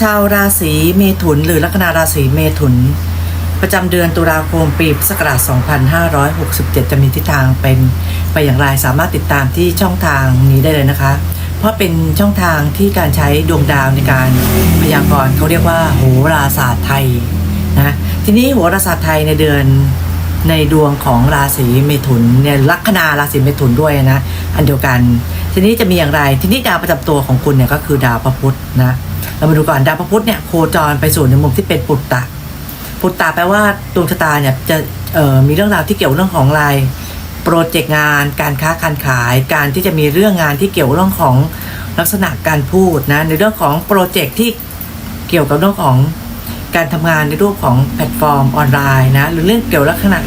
ชาวราศีเมถุน หรือลัคนาราศีเมถุน ประจำเดือนตุลาคมปีพุทธศักราช 2567 จะมีทิศทางเป็นไปอย่างไรสามารถติดตามที่ช่องทางนี้ได้เลยนะคะ เพราะเป็นช่องทางที่การใช้ดวงดาวในการพยากรณ์เขาเรียกว่าโหราศาสตร์ไทยนะทีนี้โหราศาสตร์ไทยในเดือนในดวงของราศีเมถุนเนี่ยลัคนาราศีเมถุนด้วยนะอันเดียวกัน ทีนี้จะมีอย่างไร ทีนี้ดาวประจำตัวของคุณเนี่ยก็คือดาวพระพุธนะ เรามาดูก่อนดาวพระพุธเนี่ยโคจรไปสู่ในมุมที่เป็นปุตตะ ปุตตะแปลว่าดวงชะตาเนี่ยจะมีเรื่องราวที่เกี่ยวเรื่องของอะไรโปรเจกต์งาน การค้าการขาย การที่จะมีเรื่องงานที่เกี่ยวเรื่องของลักษณะการพูดนะ ในเรื่องของโปรเจกต์ที่เกี่ยวกับเรื่องของการทำงานในรูปของแพลตฟอร์มออนไลน์นะ หรือเรื่องเกี่ยวลักษณะ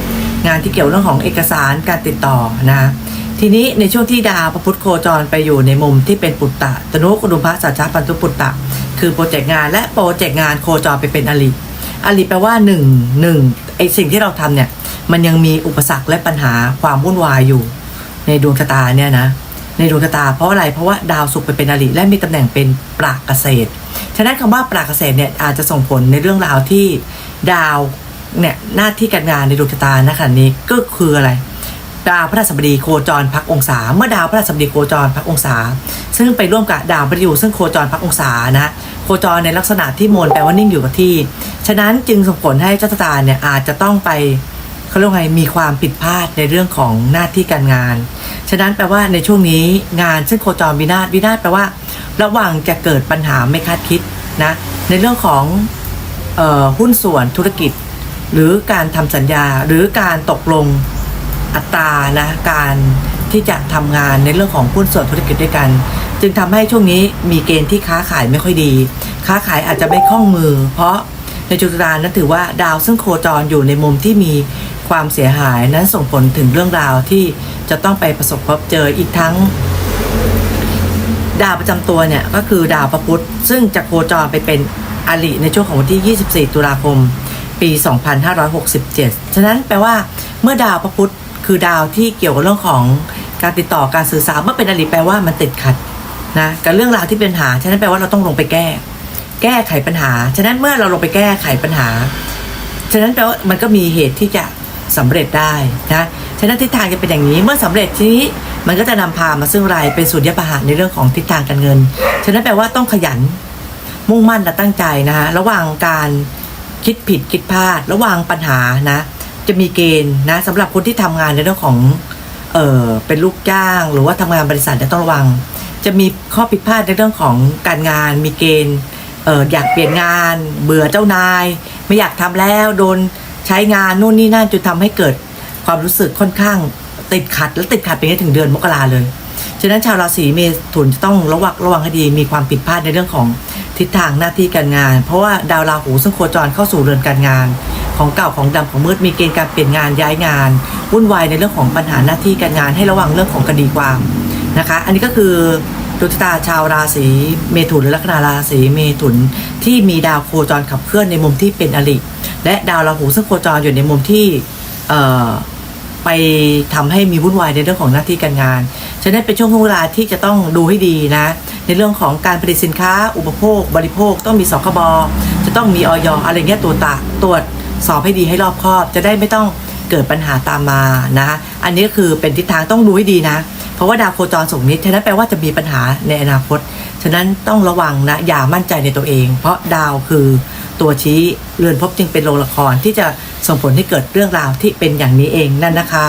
งานที่เกี่ยวเรื่องของเอกสารการติดต่อนะ ทีนี้ในช่วงที่ดาวพระพุธโคจรไปอยู่ในมุมที่เป็นปุตตะตนุกุดุมพระสัจจปันตุปุตตะ คือโปรเจกต์งานและโปรเจกต์งานโคจรไปเป็นอลิอลิแปลว่าหนึ่งหนึ่งไอสิ่งที่เราทำเนี่ยมันยังมีอุปสรรคและปัญหาความวุ่นวายอยู่ ในดวงชะตาเนี่ยนะในดวงชะตาเพราะอะไรเพราะว่าดาวศุกร์ไปเป็นอลิและมีตำแหน่งเป็นปรากเกษตรฉะนั้นคำว่าปรากเกษตรเนี่ยอาจจะส่งผลในเรื่องราวที่ดาวเนี่ยหน้าที่การงานในดวงชะตาณขณะนี้ก็คืออะไร ดาวพระราชบดีโคจรพักองศา เมื่อดาวพระราชบดีโคจรพักองศา ซึ่งไปร่วมกับดาวพระยูซึ่งโคจรพักองศานะโคจรในลักษณะที่มนแปลว่านิ่งอยู่กับที่ ฉะนั้นจึงส่งผลให้เจ้าชะตาเนี่ยอาจจะต้องไปเขาเรียกไงมีความผิดพลาดในเรื่องของหน้าที่การงาน ฉะนั้นแปลว่าในช่วงนี้งานซึ่งโคจรวินาศวินาศแปลว่า ระหว่างจะเกิดปัญหาไม่คาดคิดนะในเรื่องของออหุ้นส่วนธุรกิจ หรือการทำสัญญาหรือการตกลง อัตรานะการที่จะทำงานในเรื่องของหุ้นส่วนธุรกิจด้วยกัน จึงทำให้ช่วงนี้มีเกณฑ์ที่ค้าขายไม่ค่อยดี ค้าขายอาจจะไม่คล่องมือ เพราะในจุดตานั้นถือว่าดาวซึ่งโคจรอยู่ในมุมที่มีความเสียหายนั้นส่งผลถึงเรื่องราวที่จะต้องไปประสบพบเจออีกทั้ง ดาวประจำตัวเนี่ยก็คือดาวพระพุธซึ่งจะโคจรไปเป็นอลิในช่วงของวันที่ 24 ตุลาคม ปี 2567 ฉะนั้นแปลว่าเมื่อดาวพระพุธ คือดาวที่เกี่ยวกับเรื่องของการติดต่อการสื่อสารเมื่อเป็นอลิแปลว่ามันติดขัดนะกับเรื่องราวที่เป็นปัญหาฉะนั้นแปลว่าเราต้องลงไปแก้ แก้ไขปัญหา ฉะนั้นเมื่อเราลงไปแก้ไขปัญหา ฉะนั้นแปลว่ามันก็มีเหตุที่จะสำเร็จได้นะฉะนั้นทิศทางจะเป็นอย่างนี้เมื่อสำเร็จทีนี้มันก็จะนำพามาซึ่งอะไรเป็นสุญญประหารในเรื่องของทิศทางการเงิน ฉะนั้นแปลว่าต้องขยัน มุ่งมั่นและตั้งใจนะฮะระหว่างการคิดผิดคิดพลาด ระหว่างปัญหานะ จะมีเกณฑ์นะสำหรับคนที่ทำงานในเรื่องของเออเป็นลูกจ้าง หรือว่าทำงานบริษัทจะต้องระวัง จะมีข้อผิดพลาดในเรื่องของการงาน มีเกณฑ์เอออยากเปลี่ยนงาน เบื่อเจ้านาย ไม่อยากทำแล้วโดนใช้งานนู่นนี่นั่นจนทำให้เกิดความรู้สึกค่อนข้างติดขัด และติดขัดไปถึงเดือนมกราเลยฉะนั้นชาวราศีเมถุนจะต้องระวังระวังให้ดีมีความผิดพลาดในเรื่องของทิศทางหน้าที่การงาน เพราะว่าดาวราหูซึ่งโคจรเข้าสู่เรือนการงาน ของเก่าของดำของมืดมีเกณฑ์การเปลี่ยนงานย้ายงานวุ่นวายในเรื่องของปัญหาหน้าที่การงานให้ระวังเรื่องของคดีความนะคะ อันนี้ก็คือดวงชะตาชาวราศีเมถุนหรือลัคนาราศีเมถุนที่มีดาวโคจรขับเคลื่อนในมุมที่เป็นอริและดาวราหูซึ่งโคจรอยู่ในมุมที่เอ่อไปทำให้มีวุ่นวายในเรื่องของหน้าที่การงาน ฉะนั้นเป็นช่วงเวลาที่จะต้องดูให้ดีนะ ในเรื่องของการผลิตสินค้า อุปโภค บริโภค ต้องมีสคบจะต้องมีออยอะไรเงี้ยตัวตาตรวจ สอบให้ดีให้รอบคอบ จะได้ไม่ต้องเกิดปัญหาตามมานะคะอันนี้คือเป็นทิศทางต้องดูให้ดีนะ เพราะว่าดาวโคจรส่งนิดฉะนั้นแปลว่าจะมีปัญหาในอนาคต ฉะนั้นต้องระวังนะอย่ามั่นใจในตัวเอง เพราะดาวคือตัวชี้เรือนพบจึงเป็นโลละครที่จะส่งผลให้เกิดเรื่องราวที่เป็นอย่างนี้เองนั่นนะคะ